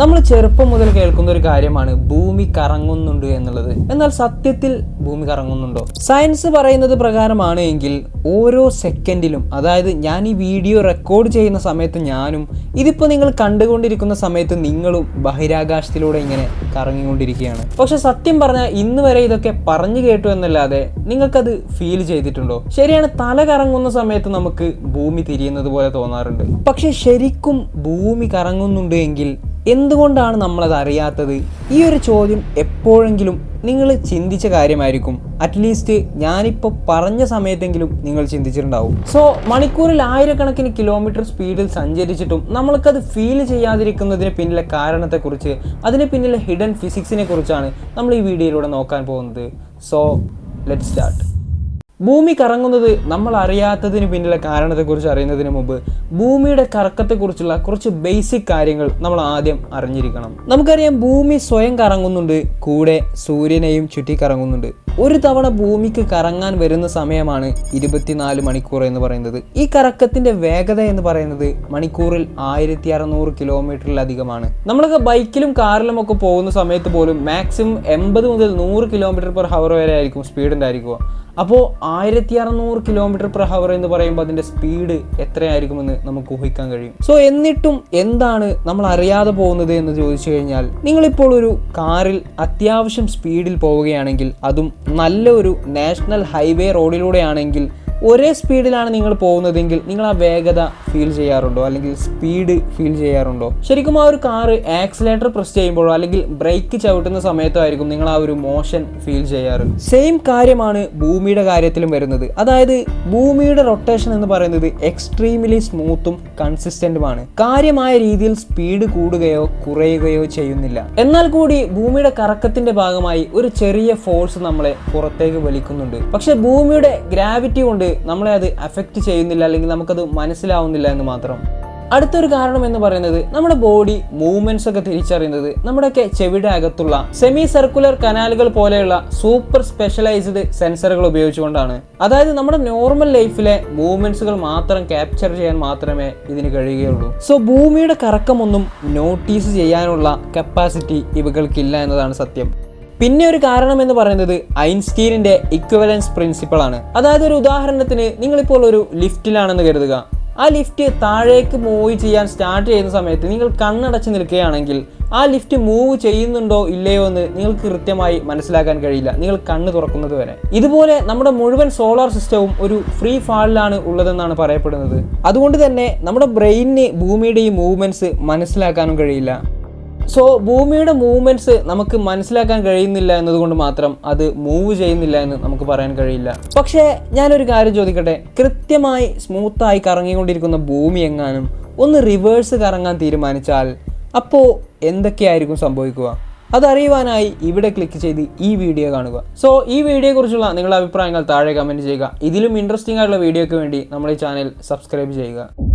നമ്മൾ ചെറുപ്പം മുതൽ കേൾക്കുന്ന ഒരു കാര്യമാണ് ഭൂമി കറങ്ങുന്നുണ്ട് എന്നുള്ളത്. എന്നാൽ സത്യത്തിൽ ഭൂമി കറങ്ങുന്നുണ്ടോ? സയൻസ് പറയുന്നത് പ്രകാരമാണ് എങ്കിൽ ഓരോ സെക്കൻഡിലും അതായത് ഞാൻ ഈ വീഡിയോ റെക്കോർഡ് ചെയ്യുന്ന സമയത്ത് ഞാനും ഇതിപ്പോൾ നിങ്ങൾ കണ്ടുകൊണ്ടിരിക്കുന്ന സമയത്ത് നിങ്ങളും ബഹിരാകാശത്തിലൂടെ ഇങ്ങനെ കറങ്ങിക്കൊണ്ടിരിക്കുകയാണ്. പക്ഷെ സത്യം പറഞ്ഞാൽ ഇന്ന് വരെ ഇതൊക്കെ പറഞ്ഞു കേട്ടു എന്നല്ലാതെ നിങ്ങൾക്കത് ഫീൽ ചെയ്തിട്ടുണ്ടോ? ശരിയാണ് തല കറങ്ങുന്ന സമയത്ത് നമുക്ക് ഭൂമി തിരിയുന്നത് പോലെ തോന്നാറുണ്ട്. പക്ഷെ ശരിക്കും ഭൂമി കറങ്ങുന്നുണ്ട് എങ്കിൽ എന്തുകൊണ്ടാണ് നമ്മളത് അറിയാത്തത്? ഈ ഒരു ചോദ്യം എപ്പോഴെങ്കിലും നിങ്ങൾ ചിന്തിച്ച കാര്യമായിരിക്കും. അറ്റ്ലീസ്റ്റ് ഞാനിപ്പോൾ പറഞ്ഞ സമയത്തെങ്കിലും നിങ്ങൾ ചിന്തിച്ചിട്ടുണ്ടാവും. സോ മണിക്കൂറിൽ ആയിരക്കണക്കിന് കിലോമീറ്റർ സ്പീഡിൽ സഞ്ചരിച്ചിട്ടും നമ്മൾക്കത് ഫീൽ ചെയ്യാതിരിക്കുന്നതിന് പിന്നിലെ കാരണത്തെക്കുറിച്ച് അതിന് പിന്നിലെ ഹിഡൻ ഫിസിക്സിനെ കുറിച്ചാണ് നമ്മൾ ഈ വീഡിയോയിലൂടെ നോക്കാൻ പോകുന്നത്. സോ ലെറ്റ് സ്റ്റാർട്ട് ഭൂമി കറങ്ങുന്നത് നമ്മൾ അറിയാത്തതിന് പിന്നിലെ കാരണത്തെക്കുറിച്ച് അറിയുന്നതിന് മുമ്പ് ഭൂമിയുടെ കറക്കത്തെക്കുറിച്ചുള്ള കുറച്ച് ബേസിക് കാര്യങ്ങൾ നമ്മൾ ആദ്യം അറിഞ്ഞിരിക്കണം. നമുക്കറിയാം ഭൂമി സ്വയം കറങ്ങുന്നുണ്ട് കൂടെ സൂര്യനെയും ചുറ്റി കറങ്ങുന്നുണ്ട്. ഒരു തവണ ഭൂമിക്ക് കറങ്ങാൻ വരുന്ന സമയമാണ് ഇരുപത്തിനാല് മണിക്കൂർ എന്ന് പറയുന്നത്. ഈ കറക്കത്തിന്റെ വേഗത എന്ന് പറയുന്നത് മണിക്കൂറിൽ ആയിരത്തി അറുന്നൂറ് കിലോമീറ്ററിലധികമാണ്. നമ്മളൊക്കെ ബൈക്കിലും കാറിലും ഒക്കെ പോകുന്ന സമയത്ത് പോലും മാക്സിമം എൺപത് മുതൽ നൂറ് കിലോമീറ്റർ പെർ ഹവർ വരെ ആയിരിക്കും സ്പീഡ് ഉണ്ടായിരിക്കുക. അപ്പോൾ ആയിരത്തി അറുന്നൂറ് കിലോമീറ്റർ പെർ ഹവർ എന്ന് പറയുമ്പോൾ അതിന്റെ സ്പീഡ് എത്രയായിരിക്കുമെന്ന് നമുക്ക് ഊഹിക്കാൻ കഴിയും. സോ എന്നിട്ടും എന്താണ് നമ്മൾ അറിയാതെ പോകുന്നത് എന്ന് ചോദിച്ചു കഴിഞ്ഞാൽ നിങ്ങളിപ്പോൾ ഒരു കാറിൽ അത്യാവശ്യം സ്പീഡിൽ പോവുകയാണെങ്കിൽ അതും നല്ല ഒരു നാഷണൽ ഹൈവേ റോഡിലൂടെയാണെങ്കിൽ ഒരേ സ്പീഡിലാണ് നിങ്ങൾ പോകുന്നതെങ്കിൽ നിങ്ങൾ ആ വേഗത ഫീൽ ചെയ്യാറുണ്ടോ? അല്ലെങ്കിൽ സ്പീഡ് ഫീൽ ചെയ്യാറുണ്ടോ? ശരിക്കും ആ ഒരു കാറ് ആക്സിലേറ്റർ പ്രസ് ചെയ്യുമ്പോഴോ അല്ലെങ്കിൽ ബ്രേക്ക് ചവിട്ടുന്ന സമയത്തോ ആയിരിക്കും നിങ്ങൾ ആ ഒരു മോഷൻ ഫീൽ ചെയ്യാറ്. സെയിം കാര്യമാണ് ഭൂമിയുടെ കാര്യത്തിലും വരുന്നത്. അതായത് ഭൂമിയുടെ റൊട്ടേഷൻ എന്ന് പറയുന്നത് എക്സ്ട്രീംലി സ്മൂത്തും കൺസിസ്റ്റന്റുമാണ് കാര്യമായ രീതിയിൽ സ്പീഡ് കൂടുകയോ കുറയുകയോ ചെയ്യുന്നില്ല. എന്നാൽ കൂടി ഭൂമിയുടെ കറക്കത്തിന്റെ ഭാഗമായി ഒരു ചെറിയ ഫോഴ്സ് നമ്മളെ പുറത്തേക്ക് വലിക്കുന്നുണ്ട്. പക്ഷെ ഭൂമിയുടെ ഗ്രാവിറ്റി കൊണ്ട് നമ്മളെ അത് അഫക്റ്റ് ചെയ്യുന്നില്ല അല്ലെങ്കിൽ നമുക്കത് മനസ്സിലാവുന്നില്ല എന്ന് മാത്രം. അടുത്തൊരു കാരണം എന്ന് പറയുന്നത് നമ്മുടെ ബോഡി മൂവ്മെന്റ്സ് ഒക്കെ തിരിച്ചറിയുന്നത് നമ്മുടെയൊക്കെ ചെവിയുടെ അകത്തുള്ള സെമി സർക്കുലർ കനാലുകൾ പോലെയുള്ള സൂപ്പർ സ്പെഷ്യലൈസ്ഡ് സെൻസറുകൾ ഉപയോഗിച്ചുകൊണ്ടാണ്. അതായത് നമ്മുടെ നോർമൽ ലൈഫിലെ മൂവ്മെന്റ്സുകൾ മാത്രം ക്യാപ്ചർ ചെയ്യാൻ മാത്രമേ ഇതിന് കഴിയുകയുള്ളൂ. സോ ഭൂമിയുടെ കറക്കമൊന്നും നോട്ടീസ് ചെയ്യാനുള്ള കപ്പാസിറ്റി ഇവകൾക്കില്ല എന്നതാണ് സത്യം. പിന്നെ ഒരു കാരണം എന്ന് പറയുന്നത് ഐൻസ്റ്റീനിന്റെ ഇക്വലൻസ് പ്രിൻസിപ്പിൾ ആണ്. അതായത് ഒരു ഉദാഹരണത്തിന് നിങ്ങളിപ്പോൾ ഒരു ലിഫ്റ്റിലാണെന്ന് കരുതുക. ആ ലിഫ്റ്റ് താഴേക്ക് മൂവ് ചെയ്യാൻ സ്റ്റാർട്ട് ചെയ്യുന്ന സമയത്ത് നിങ്ങൾ കണ്ണടച്ച് നിൽക്കുകയാണെങ്കിൽ ആ ലിഫ്റ്റ് മൂവ് ചെയ്യുന്നുണ്ടോ ഇല്ലയോ എന്ന് നിങ്ങൾക്ക് കൃത്യമായി മനസ്സിലാക്കാൻ കഴിയില്ല. നിങ്ങൾ കണ്ണ് തുറക്കുന്നത് വരെ. ഇതുപോലെ നമ്മുടെ മുഴുവൻ സോളാർ സിസ്റ്റവും ഒരു ഫ്രീ ഫാളിലാണ് ഉള്ളതെന്നാണ് പറയപ്പെടുന്നത്. അതുകൊണ്ട് തന്നെ നമ്മുടെ ബ്രെയിനിന് ഭൂമിയുടെ ഈ മൂവ്മെന്റ്സ് മനസ്സിലാക്കാനും കഴിയില്ല. സോ ഭൂമിയുടെ മൂവ്മെന്റ്സ് നമുക്ക് മനസ്സിലാക്കാൻ കഴിയുന്നില്ല എന്നതുകൊണ്ട് മാത്രം അത് മൂവ് ചെയ്യുന്നില്ല എന്ന് നമുക്ക് പറയാൻ കഴിയില്ല. പക്ഷേ ഞാനൊരു കാര്യം ചോദിക്കട്ടെ? കൃത്യമായി സ്മൂത്തായി കറങ്ങിക്കൊണ്ടിരിക്കുന്ന ഭൂമി എങ്ങാനും ഒന്ന് റിവേഴ്സ് കറങ്ങാൻ തീരുമാനിച്ചാൽ അപ്പോൾ എന്തൊക്കെയായിരിക്കും സംഭവിക്കുക? അതറിയുവാനായി ഇവിടെ ക്ലിക്ക് ചെയ്ത് ഈ വീഡിയോ കാണുക. സോ ഈ വീഡിയോയെക്കുറിച്ചുള്ള നിങ്ങളുടെ അഭിപ്രായങ്ങൾ താഴെ കമന്റ് ചെയ്യുക. ഇതിലും ഇൻട്രസ്റ്റിംഗ് ആയിട്ടുള്ള വീഡിയോയ്ക്ക് വേണ്ടി നമ്മുടെ ചാനൽ സബ്സ്ക്രൈബ് ചെയ്യുക.